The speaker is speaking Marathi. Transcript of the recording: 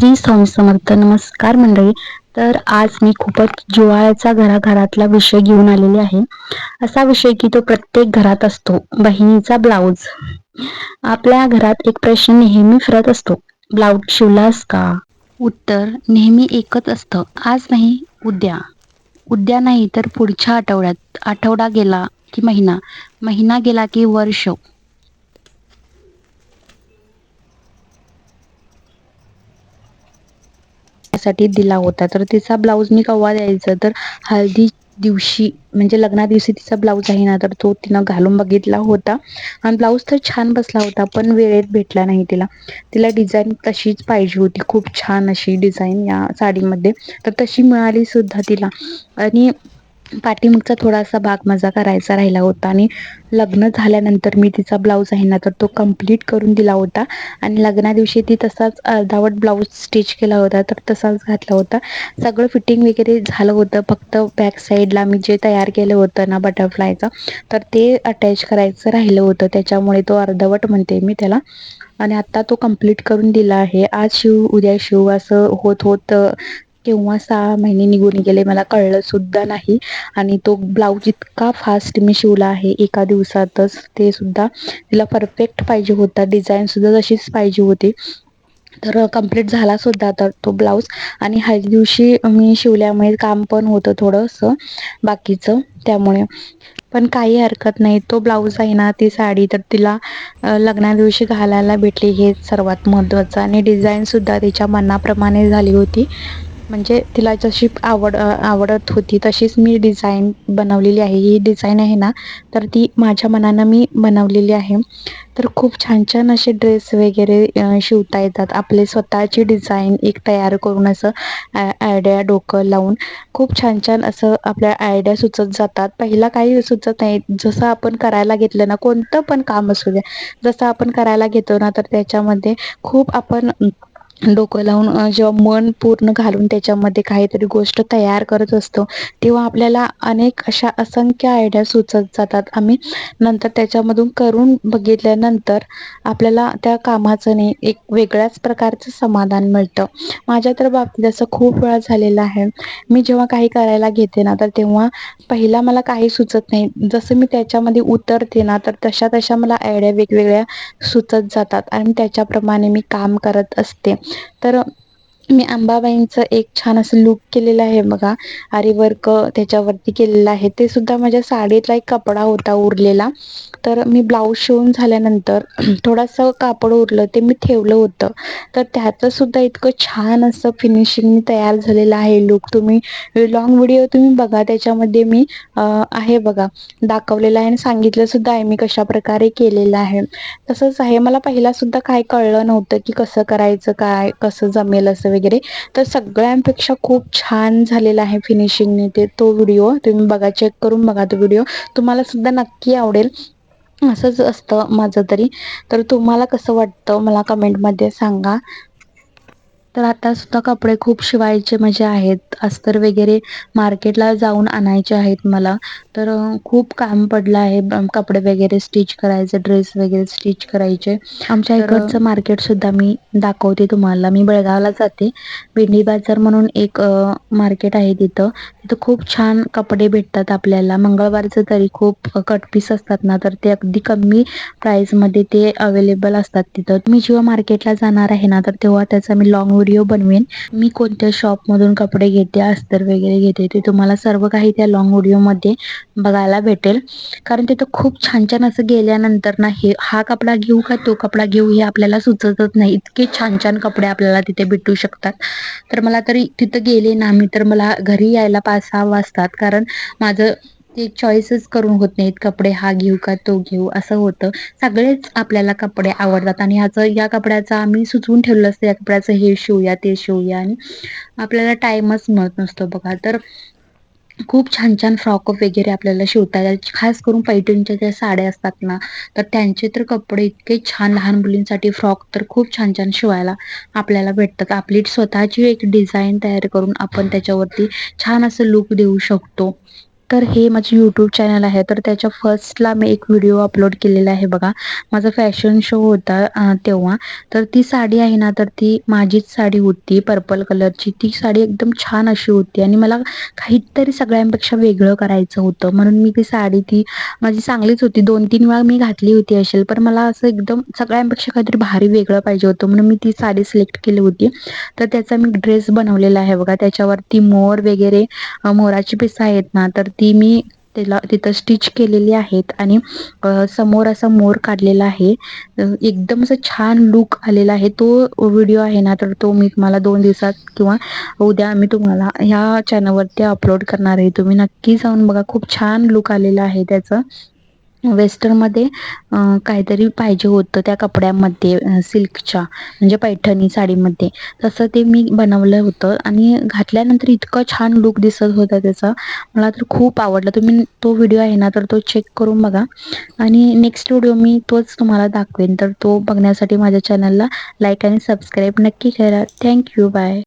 श्री स्वामी समर्थ. नमस्कार मंडळी. तर आज मी खूपच जिव्हाळ्याचा घराघरातला विषय घेऊन आलेले आहे. असा विषय की तो प्रत्येक घरात असतो. बहिणीचा ब्लाऊज. आपल्या घरात एक प्रश्न नेहमी फिरत असतो. ब्लाऊज शिवलास का? उत्तर नेहमी एकच असतं. आज नाही उद्या. उद्या नाही तर पुढच्या आठवड्यात. आठवडा गेला की महिना. महिना गेला की वर्ष. साठी दिला होता. तर तिचा ब्लाऊज मी कव्हा द्यायचा? तर हळदी दिवशी म्हणजे लग्ना दिवशी तिचा ब्लाऊज आहे ना तर तो तिनं घालून बघितला होता. आणि ब्लाऊज तर छान बसला होता पण वेळेत भेटला नाही तिला. तिला डिझाईन तशीच पाहिजे होती. खूप छान अशी डिझाईन या साडीमध्ये. तर तशी मिळाली सुद्धा तिला. आणि पाठीमागचा थोडासा भाग माझा करायचा राहिला होता आणि लग्न झाल्यानंतर मी तिचा ब्लाऊज आहे ना तर तो कंप्लीट करून दिला होता. आणि लग्ना दिवशी ती तसाच अर्धावट ब्लाऊज स्टिच केला होता तर तसाच घातला होता. सगळं फिटिंग वगैरे झालं होतं फक्त बॅक साईडला मी जे तयार केलं होतं ना बटरफ्लायचं तर ते अटॅच करायचं राहिलं होतं. त्याच्यामुळे तो अर्धवट म्हणते मी त्याला. आणि आता तो कंप्लीट करून दिला आहे. आज शिव उद्या शिव असं होत होत केव्हा सहा महिने निघून गेले मला कळलं सुद्धा नाही. आणि तो ब्लाऊज इतका फास्ट मी शिवला आहे एका दिवसातच ते सुद्धा तिला परफेक्ट पाहिजे होता. डिझाईन सुद्धा तशीच पाहिजे होती. तर कंप्लीट झाला सुद्धा तर तो ब्लाऊज. आणि हळदी दिवशी मी शिवल्यामुळे काम पण होतं थोडंसं बाकीचं त्यामुळे. पण काही हरकत नाही. तो ब्लाऊज आहे ना ती साडी तर तिला लग्ना दिवशी घालायला भेटली. हे सर्वात महत्त्वाचं. आणि डिझाईनसुद्धा तिच्या मनाप्रमाणे झाली होती. म्हणजे तिला जशी आवड आवडत होती तशीच मी डिझाईन बनवलेली आहे. ही डिझाईन आहे ना तर ती माझ्या मनानं मी बनवलेली आहे. तर खूप छान छान असे ड्रेस वगैरे शिवता येतात. आपले स्वतःची डिझाईन एक तयार करून असं आयडिया डोकं लावून खूप छान छान असं आपल्या आयडिया सुचत जातात. पहिला काही सुचत नाही. जसं आपण करायला घेतलं ना कोणतं पण काम असू द्या. जसं आपण करायला घेतो ना तर त्याच्यामध्ये खूप आपण डोकं लावून जेव्हा मन पूर्ण घालून त्याच्यामध्ये काहीतरी गोष्ट तयार करत असतो तेव्हा आपल्याला अनेक अशा असंख्य आयडिया सुचत जातात. आम्ही नंतर त्याच्यामधून करून बघितल्यानंतर आपल्याला त्या कामाचं नाही एक वेगळ्याच प्रकारचं समाधान मिळतं. माझ्या तर बाबतीत असं खूप वेळा झालेलं आहे. मी जेव्हा काही करायला घेते ना तर तेव्हा पहिला मला काही सुचत नाही. जसं मी त्याच्यामध्ये उतरते ना तर तशा तशा मला आयडिया वेगवेगळ्या सुचत जातात आणि त्याच्याप्रमाणे मी काम करत असते. तर मी अंबाबाईंचं एक छान असं लुक केलेलं आहे बघा. आरी वर्क त्याच्यावरती केलेलं आहे. ते सुद्धा माझ्या साडीतला एक कपडा होता उरलेला. तर मी ब्लाऊज शिवून झाल्यानंतर थोडंसं कापड उरलं ते मी ठेवलं होतं. तर त्याचं सुद्धा इतकं छान असं फिनिशिंग तयार झालेलं आहे लुक तुम्ही लॉंग व्हिडिओ तुम्ही बघा त्याच्यामध्ये मी आहे बघा. दाखवलेलं आहे आणि सांगितलं सुद्धा आहे मी कशा प्रकारे केलेलं आहे. तसंच आहे. मला पहिला सुद्धा काय कळलं नव्हतं की कसं करायचं काय कसं जमेल असं वगैरे. तर सगळ्यांपेक्षा खूप छान झालेला आहे फिनिशिंगने ते तो व्हिडिओ तुम्ही बघा चेक करून बघा तो व्हिडिओ तुम्हाला सुद्धा नक्की आवडेल. असंच असतं माझं तरी. तर तुम्हाला कसं वाटतं मला कमेंटमध्ये सांगा. तर आता सुद्धा कपडे खूप शिवायचे म्हणजे आहेत. अस्तर वगैरे मार्केटला जाऊन आणायचे आहेत मला. तर खूप काम पडलं आहे. कपडे वगैरे स्टिच करायचे ड्रेस वगैरे स्टिच करायचे. आमच्या इकडचं मार्केट सुद्धा मी दाखवते तुम्हाला. मी बेळगावला जाते. भेंडी बाजार म्हणून एक मार्केट आहे तिथं. तिथं खूप छान कपडे भेटतात आपल्याला. मंगळवारचं तरी खूप कट पीस असतात ना तर ते अगदी कमी प्राईसमध्ये ते अवेलेबल असतात तिथं. मी जेव्हा मार्केटला जाणार आहे ना तर तेव्हा त्याचा मी लॉंग व्हिडिओ बनवेन. मी कोणत्या शॉपमधून कपडे घेते अस्तर वगैरे घेते ते तुम्हाला सर्व काही त्या लॉंग व्हिडिओमध्ये बघायला भेटेल. कारण तिथं खूप छान छान असं गेल्यानंतर ना हे हा कपडा घेऊ का तो कपडा घेऊ हे आपल्याला सुचतच नाही. इतके छान छान कपडे आपल्याला तिथे भेटू शकतात. तर मला तरी तिथं गेले ना मी तर मला घरी यायला पाच सहा वाजतात. कारण माझं ते चॉईसच करून होत नाहीत. कपडे हा घेऊ का तो घेऊ असं होतं. सगळेच आपल्याला कपडे आवडतात. आणि ह्याचं या कपड्याचं आम्ही सुचवून ठेवलं असतं. या कपड्याचं हे शिवूया ते शिवूया. आणि आपल्याला टाइमच मिळत नसतो बघा. तर खूप छान छान फ्रॉक वगैरे आपल्याला शिवता येतात. खास करून पैठणच्या ज्या साड्या असतात ना तर त्यांचे तर कपडे इतके छान लहान मुलींसाठी फ्रॉक तर खूप छान छान शिवायला आपल्याला भेटतात. आपली स्वतःची एक डिझाईन तयार करून आपण त्याच्यावरती छान असं लुक देऊ शकतो. तर हे माझे यूट्यूब चॅनल आहे. तर त्याच्या फर्स्टला मी एक व्हिडिओ अपलोड केलेला आहे बघा. माझा फॅशन शो होता तेव्हा. तर ती साडी आहे ना तर ती माझीच साडी होती पर्पल कलरची ती साडी एकदम छान अशी होती आणि मला काहीतरी सगळ्यांपेक्षा वेगळं करायचं होतं. म्हणून मी ती साडी ती माझी चांगलीच होती. दोन तीन वेळा मी घातली होती असेल पण मला असं एकदम सगळ्यांपेक्षा काहीतरी भारी वेगळं पाहिजे होतं. म्हणून मी ती साडी सिलेक्ट केली होती. तर त्याचा मी ड्रेस बनवलेला आहे बघा. त्याच्यावरती मोर वगैरे मोराची पिसं आहेत ना तर ती मी त्याला तिथं स्टिच केलेली आहेत आणि समोर असा मोर काढलेला आहे. एकदम असं छान लुक आलेला आहे. तो व्हिडिओ आहे ना तर तो मी तुम्हाला दोन दिवसात किंवा उद्या मी तुम्हाला ह्या चॅनलवरती अपलोड करणार आहे. तुम्ही नक्की जाऊन बघा. खूप छान लुक आलेला आहे त्याचं. वेस्टर्नमध्ये काहीतरी पाहिजे होतं त्या कपड्यामध्ये सिल्कच्या म्हणजे पैठणी साडीमध्ये. तसं ते मी बनवलं होतं आणि घातल्यानंतर इतकं छान लुक दिसत होता त्याचा. मला तर खूप आवडला. तुम्ही तो व्हिडिओ आहे ना तर तो चेक करून बघा. आणि नेक्स्ट व्हिडिओ मी तोच तुम्हाला दाखवेन. तर तो बघण्यासाठी माझ्या चॅनलला लाईक आणि सबस्क्राईब नक्की करा. Thank you bye